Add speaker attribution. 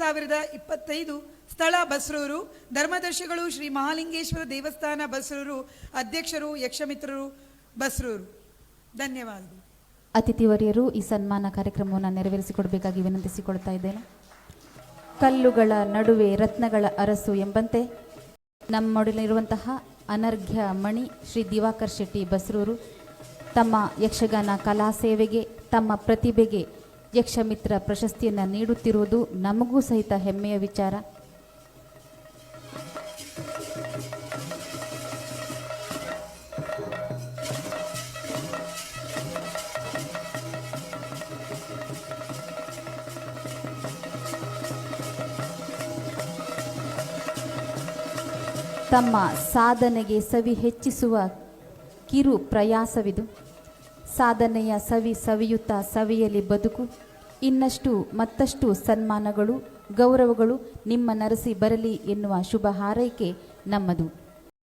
Speaker 1: ಸಾವಿರದ ಇಪ್ಪತ್ತೈದು ಸ್ಥಳ ಬಸ್ರೂರು. ಧರ್ಮದರ್ಶಿಗಳು ಶ್ರೀ ಮಹಾಲಿಂಗೇಶ್ವರ ದೇವಸ್ಥಾನ ಬಸ್ರೂರು ಅಧ್ಯಕ್ಷರು, ಯಕ್ಷಮಿತ್ರರು ಬಸ್ರೂರು. ಧನ್ಯವಾದಗಳು.
Speaker 2: ಅತಿಥಿವರಿಯರು ಈ ಸನ್ಮಾನ ಕಾರ್ಯಕ್ರಮವನ್ನು ನೆರವೇರಿಸಿಕೊಡಬೇಕಾಗಿ ವಿನಂತಿಸಿಕೊಳ್ತಾ ಇದ್ದೇನೆ. ಕಲ್ಲುಗಳ ನಡುವೆ ರತ್ನಗಳ ಅರಸು ಎಂಬಂತೆ ನಮ್ಮೊಡಲಿರುವಂತಹ ಅನರ್ಘ್ಯ ಮಣಿ ಶ್ರೀ ದಿವಾಕರ್ ಶೆಟ್ಟಿ ಬಸ್ರೂರು ತಮ್ಮ ಯಕ್ಷಗಾನ ಕಲಾ ಸೇವೆಗೆ, ತಮ್ಮ ಪ್ರತಿಭೆಗೆ ಯಕ್ಷಮಿತ್ರ ಪ್ರಶಸ್ತಿಯನ್ನು ನೀಡುತ್ತಿರುವುದು ನಮಗೂ ಸಹಿತ ಹೆಮ್ಮೆಯ ವಿಚಾರ. ತಮ್ಮ ಸಾಧನೆಗೆ ಸವಿ ಹೆಚ್ಚಿಸುವ ಕಿರು ಪ್ರಯಾಸವಿದು ಸಾಧನೆಯ ಸವಿ ಸವಿಯುತ್ತಾ ಸವಿಯಲಿ ಬದುಕು. ಇನ್ನಷ್ಟು ಮತ್ತಷ್ಟು ಸನ್ಮಾನಗಳು, ಗೌರವಗಳು ನಿಮ್ಮ ನರಸಿ ಬರಲಿ ಎನ್ನುವ ಶುಭ ಹಾರೈಕೆ ನಮ್ಮದು.